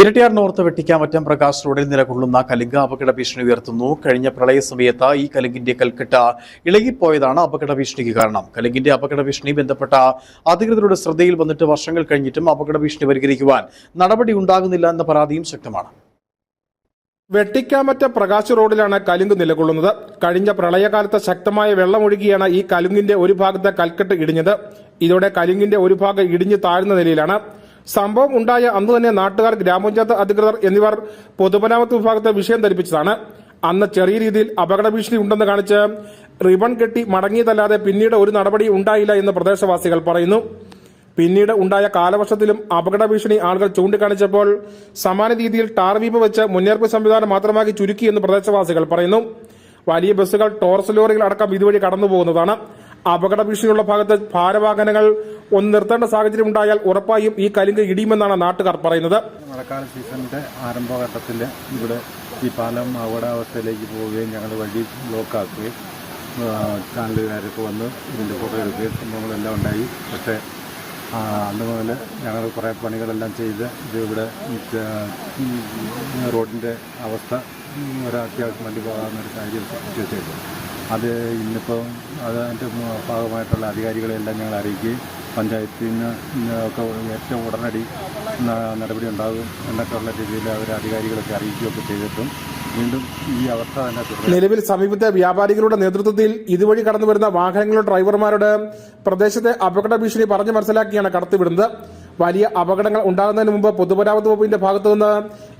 Erattayar north വെട്ടിക്കാമറ്റം Prakash റോഡിൽ നിലകൊള്ളുന്ന കലിംഗ അപകട ഭീഷണി ഉയർത്തുന്നു. കഴിഞ്ഞ പ്രളയ സമയത്ത് ഈ കലിംഗിന്റെ കൽക്കെട്ട ഇളകിപ്പോയതാണ് അപകട ഭീഷണിക്ക് കാരണം. കലിംഗിന്റെ അപകട ഭീഷണി ബന്ധപ്പെട്ട അധികൃതരുടെ ശ്രദ്ധയിൽ വന്നിട്ട് വർഷങ്ങൾ കഴിഞ്ഞിട്ടും അപകട ഭീഷണി പരിഹരിക്കുവാൻ നടപടി ഉണ്ടാകുന്നില്ല എന്ന പരാതിയും ശക്തമാണ്. വെട്ടിക്കാമറ്റ പ്രകാശ് റോഡിലാണ് കലുങ്ക് നിലകൊള്ളുന്നത്. കഴിഞ്ഞ പ്രളയകാലത്ത് ശക്തമായ വെള്ളമൊഴുകിയാണ് ഈ കലുങ്കിന്റെ ഒരു ഭാഗത്തെ കൽക്കെട്ട് ഇടിഞ്ഞത്. ഇതോടെ കലുങ്കിന്റെ ഒരു ഭാഗം ഇടിഞ്ഞു താഴ്ന്ന നിലയിലാണ്. സംഭവം ഉണ്ടായ അന്ന് തന്നെ നാട്ടുകാർ ഗ്രാമപഞ്ചായത്ത് അധികൃതർ എന്നിവർ പൊതുമരാമത്ത് വിഭാഗത്തെ വിഷയം ധരിപ്പിച്ചതാണ്. അന്ന് ചെറിയ രീതിയിൽ അപകട ഭീഷണി ഉണ്ടെന്ന് കാണിച്ച് റിബൺ കെട്ടി മടങ്ങിയതല്ലാതെ പിന്നീട് ഒരു നടപടി ഉണ്ടായില്ല എന്ന് പ്രദേശവാസികൾ പറയുന്നു. പിന്നീട് ഉണ്ടായ കാലവർഷത്തിലും അപകട ഭീഷണി ആളുകൾ ചൂണ്ടിക്കാണിച്ചപ്പോൾ സമാന രീതിയിൽ ടാർ വീപ്പ് വെച്ച് മുന്നേറിപ്പ് സംവിധാനം മാത്രമാക്കി ചുരുക്കിയെന്ന് പ്രദേശവാസികൾ പറയുന്നു. വലിയ ബസ്സുകൾ ടോർസ് ലോറികൾ അടക്കം ഇതുവഴി കടന്നുപോകുന്നതാണ്. അപകട ഭീഷണിയുള്ള ഭാഗത്ത് ഭാരവാഹനങ്ങൾ ഒന്ന് നിർത്തേണ്ട സാഹചര്യം ഉണ്ടായാൽ ഉറപ്പായും ഈ കലിംഗ് ഇടിയുമെന്നാണ് നാട്ടുകാർ പറയുന്നത്. മഴക്കാല സീസണിന്റെ ആരംഭഘട്ടത്തിൽ ഇവിടെ ഈ പാലം അപകടാവസ്ഥയിലേക്ക് പോവുകയും ഞങ്ങൾ വഴി ബ്ലോക്ക് ആക്കുകയും ചാനലുകാരൊക്കെ വന്ന് ഇതിന്റെ ഫോട്ടോ എടുക്കുകയും സംഭവങ്ങളെല്ലാം ഉണ്ടായി. പക്ഷേ അന്ന് മുതൽ ഞങ്ങൾ കുറേ പണികളെല്ലാം ചെയ്ത് ഇത് ഇവിടെ റോഡിന്റെ അവസ്ഥ ഒരത്യാവശ്യം വണ്ടി പോകാവുന്നൊരു സാഹചര്യം സൃഷ്ടിച്ചു അത് ഇന്നിപ്പം അതിന്റെ ഭാഗമായിട്ടുള്ള അധികാരികളെല്ലാം ഞങ്ങൾ അറിയിക്കുകയും പഞ്ചായത്തിൽ നിന്ന് ഒക്കെ ഏറ്റവും ഉടനടി നടപടി ഉണ്ടാകും എന്നൊക്കെയുള്ള രീതിയിൽ അവർ അധികാരികളൊക്കെ അറിയിക്കുകയൊക്കെ ചെയ്തിട്ടും വീണ്ടും ഈ അവസ്ഥ തന്നെ നിലവിൽ സമീപത്തെ വ്യാപാരികളുടെ നേതൃത്വത്തിൽ ഇതുവഴി കടന്നു വരുന്ന വാഹനങ്ങളുടെ ഡ്രൈവർമാരുടെ പ്രദേശത്തെ അപകട ഭീഷണി പറഞ്ഞു മനസ്സിലാക്കിയാണ് കടത്തിവിടുന്നത് വലിയ അപകടങ്ങൾ ഉണ്ടാകുന്നതിന് മുമ്പ് പൊതുമരാമത്ത് വകുപ്പിന്റെ ഭാഗത്തുനിന്ന്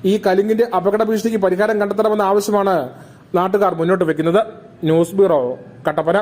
ഈ കലിങ്ങിന്റെ അപകട ഭീഷണിക്ക് പരിഹാരം കണ്ടെത്തണമെന്ന ആവശ്യമാണ് നാട്ടുകാർ മുന്നോട്ട് വെക്കുന്നത് ന്യൂസ് ബ്യൂറോ കട്ടപ്പന.